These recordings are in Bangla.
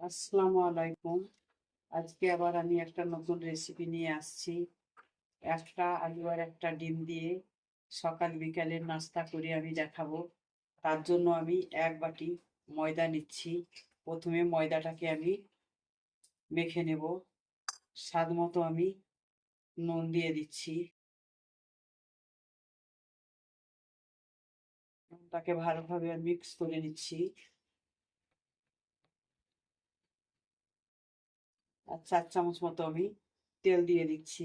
আসসালামু আলাইকুম। আজকে আবার আমি একটা নতুন রেসিপি নিয়ে আসছি। একটা আলু আর একটা ডিম দিয়ে সকাল বিকালের নাস্তা করে আমি দেখাবো। তার জন্য আমি এক বাটি ময়দা নিচ্ছি। প্রথমে ময়দাটাকে আমি মেখে নেব। স্বাদ মতো আমি নুন দিয়ে দিচ্ছি। নুনটাকে ভালোভাবে মিক্স করে নিচ্ছি। চার চামচ মতো আমি তেল দিয়ে দিচ্ছি।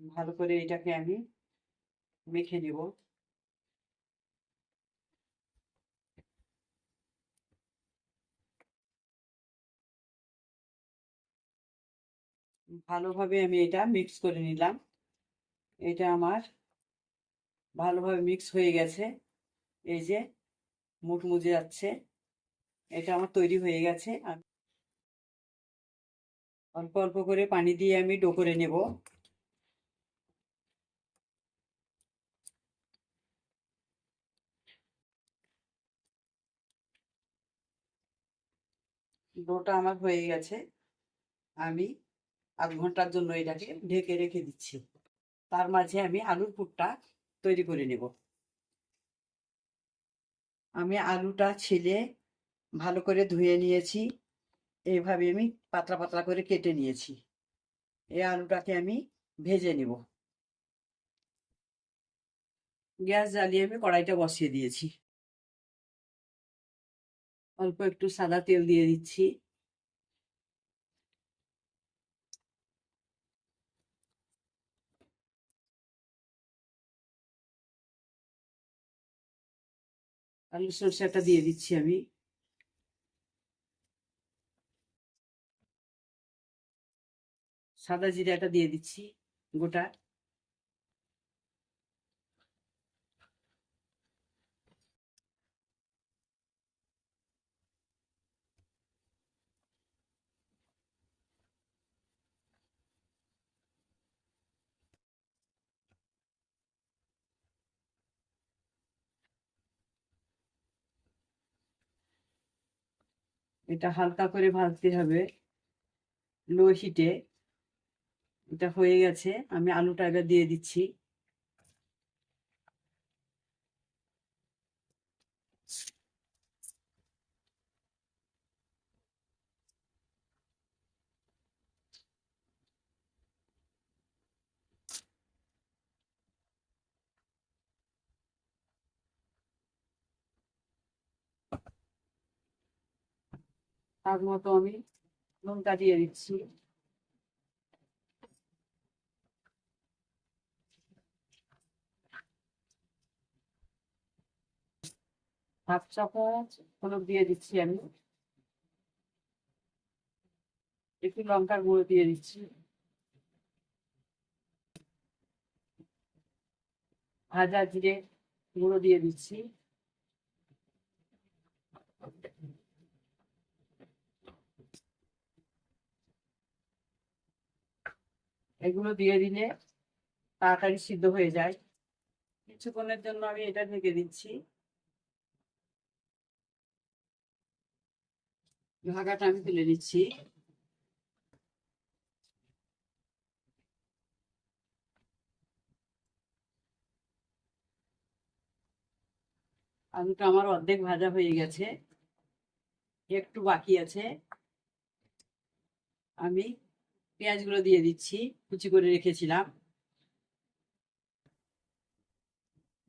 ভালো করে এটাকে আমি মেখে নেব। ভালোভাবে আমি এটা মিক্স করে নিলাম। এটা আমার ভালোভাবে মিক্স হয়ে গেছে। এই যে মুটমুজে যাচ্ছে। এটা আমার তৈরি হয়ে গেছে। আমি অল্প অল্প করে পানি দিয়ে আমি ডো করে নেব। ডোটা আমার হয়ে গেছে। আমি আধ ঘণ্টার জন্য এটাকে ঢেকে রেখে দিচ্ছি। তার মাঝে আমি আলুর পুরটা তৈরি করে নেব। আমি আলুটা ছিলে, ভালো করে ধুয়ে নিয়েছি। এইভাবে আমি পাতলা পাতলা করে কেটে নিয়েছি। এই আলুটাকে আমি ভেজে নেব। গ্যাস জ্বালিয়ে আমি কড়াইটা বসিয়ে দিয়েছি। অল্প একটু সাদা তেল দিয়ে দিচ্ছি। আলু সরষেটা দিয়ে দিচ্ছি আমি। সাদা জিরাটা দিয়ে দিচ্ছি গোটা। এটা হালকা করে ভাজতে হবে। লো হিটে এটা হয়ে গেছে। আমি আলুটা এবার দিয়ে দিচ্ছি। তার মতো আমি নুনটা দিয়ে দিচ্ছি। হাফ চামচ হলুদ দিয়ে দিচ্ছি আমি। একটু লঙ্কার গুঁড়ো দিয়ে দিচ্ছি। ভাজা জিরে গুঁড়ো দিয়ে দিচ্ছি। এগুলো দিয়ে দিলে তাড়াতাড়ি সিদ্ধ হয়ে যায়। কিছুক্ষণের জন্য আমি এটা ঢেকে দিচ্ছি। ঢাকাটা আমি তুলে নিচ্ছি। আলুটা আমার অর্ধেক ভাজা হয়ে গেছে। একটু বাকি আছে। আমি পেঁয়াজগুলো দিয়ে দিচ্ছি কুচি করে রেখেছিলাম।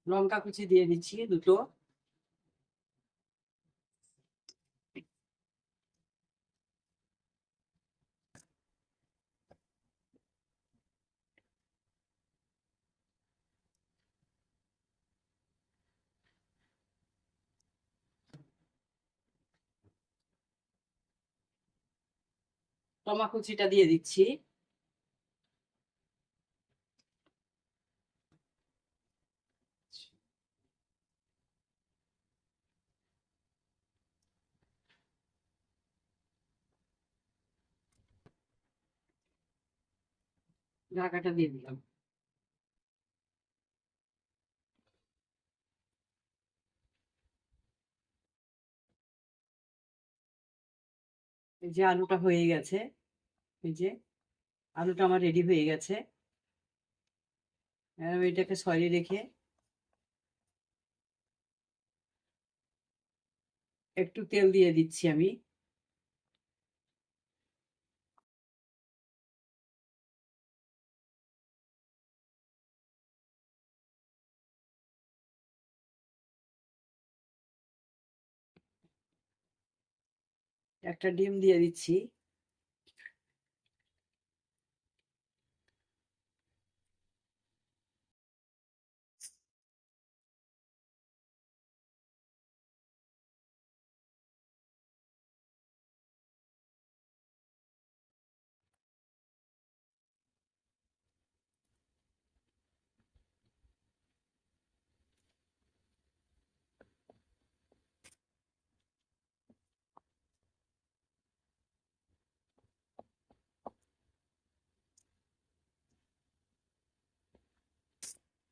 লঙ্কা কুচি দিয়ে দিচ্ছি দুটো। টমা কুচিটা দিয়ে দিচ্ছি। ঢাকাটা দিয়ে দিলাম। যে আলুটা হয়ে গেছে। এই যে আলুটা আমার রেডি হয়ে গেছে। এটাকে সরিয়ে রেখে একটু তেল দিয়ে দিচ্ছি আমি। একটা ডিম দিয়ে দিচ্ছি।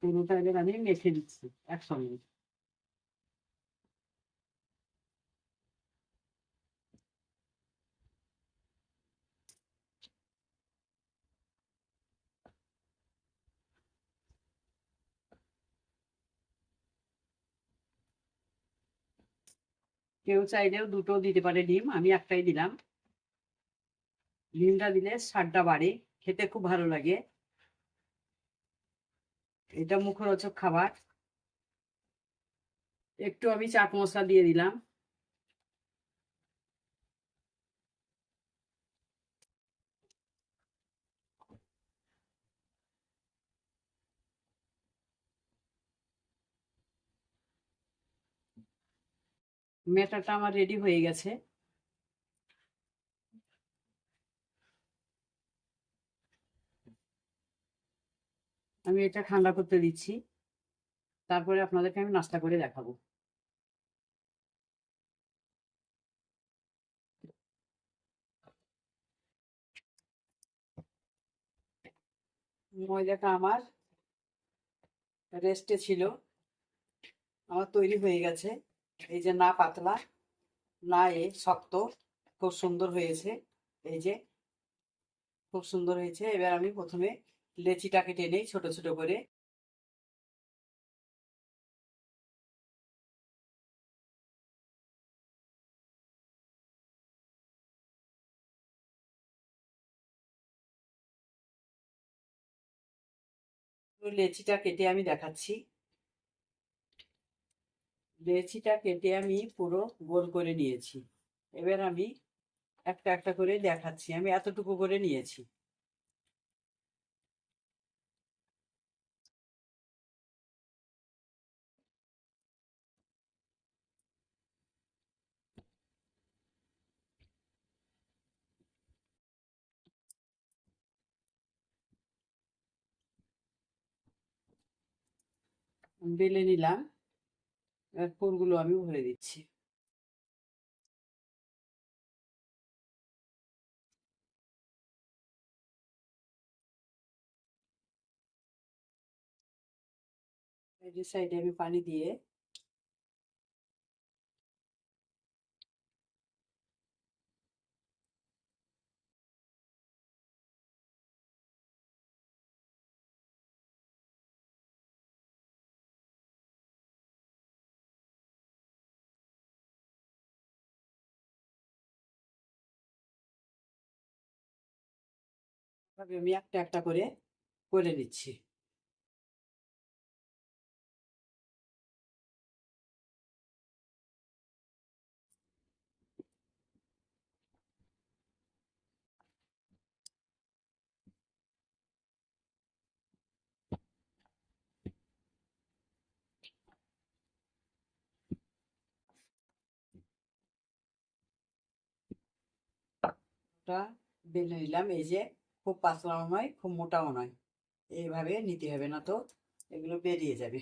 পুরোটা এবার আমি মেখে দিচ্ছি একসঙ্গে। কেউ চাইলেও দুটো দিতে পারে ডিম, আমি একটাই দিলাম। ডিমটা দিলে স্বাদটা বাড়ে, খেতে খুব ভালো লাগে। এটা মুখরোচক খাবার। একটু আমি চাট মশলা দিয়ে দিলাম। মেটাটা আমার রেডি হয়ে গেছে। আমি এটা ঠান্ডা করতে দিচ্ছি। তারপরে আপনাদেরকে আমি নাস্তা করে দেখাবো। ময়দাটা আমার রেস্টে ছিল। আমার তৈরি হয়ে গেছে। এই যে না পাতলা, না এ শক্ত, খুব সুন্দর হয়েছে। এই যে খুব সুন্দর হয়েছে। এবার আমি প্রথমে লেচিটা কেটে নেই ছোট ছোট করে লেচিটা কেটে আমি দেখাচ্ছি। লেচিটা কেটে আমি পুরো গোল করে নিয়েছি। এবার আমি একটা একটা করে দেখাচ্ছি। আমি এতটুকু করে নিয়েছি। বেলে নিলাম। এবার ফুলগুলো আমি ভরে দিচ্ছি। সাইডে আমি পানি দিয়ে আমি একটা একটা করে করে নিচ্ছি। বেলে নিলাম এই যে খুব পাতলাও নয় খুব মোটাও নয়। এইভাবে নিতে হবে না তো এগুলো বেরিয়ে যাবে।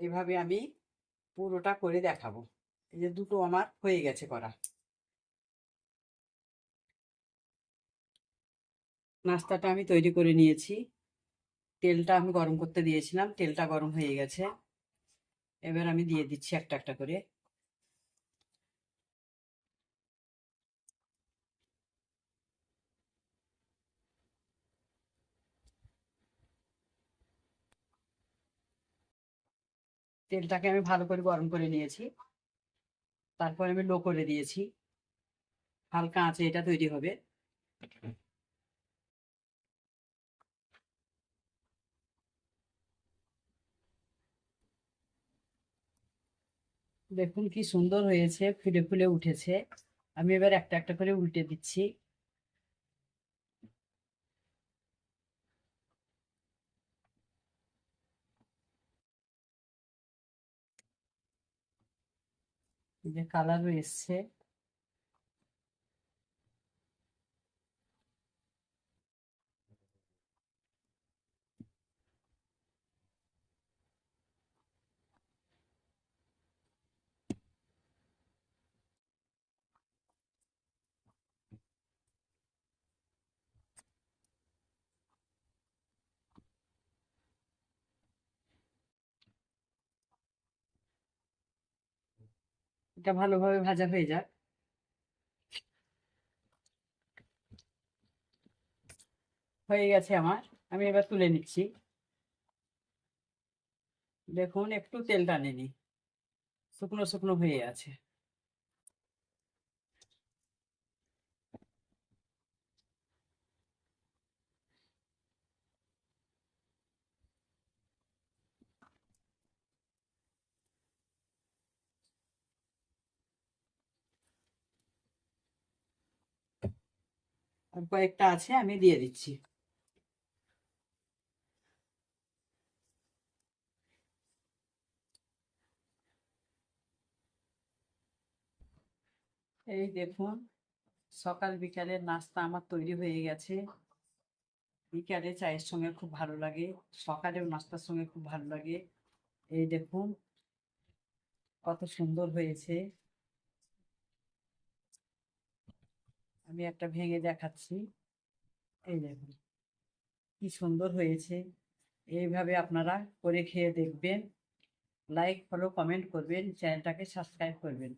এভাবে আমি পুরোটা করে দেখাবো। এই যে দুটো আমার হয়ে গেছে করা। নাস্তাটা আমি তৈরি করে নিয়েছি। তেলটা আমি গরম করতে দিয়েছিলাম, তেলটা গরম হয়ে গেছে। এবার আমি দিয়ে দিচ্ছি একটা একটা করে। তেলটাকে আমি ভালো করে গরম করে নিয়েছি। তারপর আমি লো করে দিয়েছি। হালকা আঁচে এটা তৈরি হবে। দেখুন কি সুন্দর হয়েছে, ফুলে ফুলে উঠেছে। আমি এবার একটা একটা করে উল্টে দিচ্ছি। যে কালারও এসছে এটা ভালোভাবে ভাজা হয়ে যাক। হয়ে গেছে আমার। আমি এবার তুলে নিচ্ছি। দেখুন, একটু তেল টানেনি শুকনো শুকনো হয়ে আছে। কয়েকটা আছে, আমি দিয়ে দিচ্ছি। এই দেখুন, সকাল বিকালের নাস্তা আমার তৈরি হয়ে গেছে। বিকালে চায়ের সঙ্গে খুব ভালো লাগে, সকালেও নাস্তার সঙ্গে খুব ভালো লাগে। এই দেখুন, কত সুন্দর হয়েছে। আমি একটা ভেঙে দেখাচ্ছি। এই দেখুন। কি সুন্দর হয়েছে। এইভাবে আপনারা করে খেয়ে দেখবেন। লাইক ফলো কমেন্ট করবেন। চ্যানেলটাকে সাবস্ক্রাইব করবেন।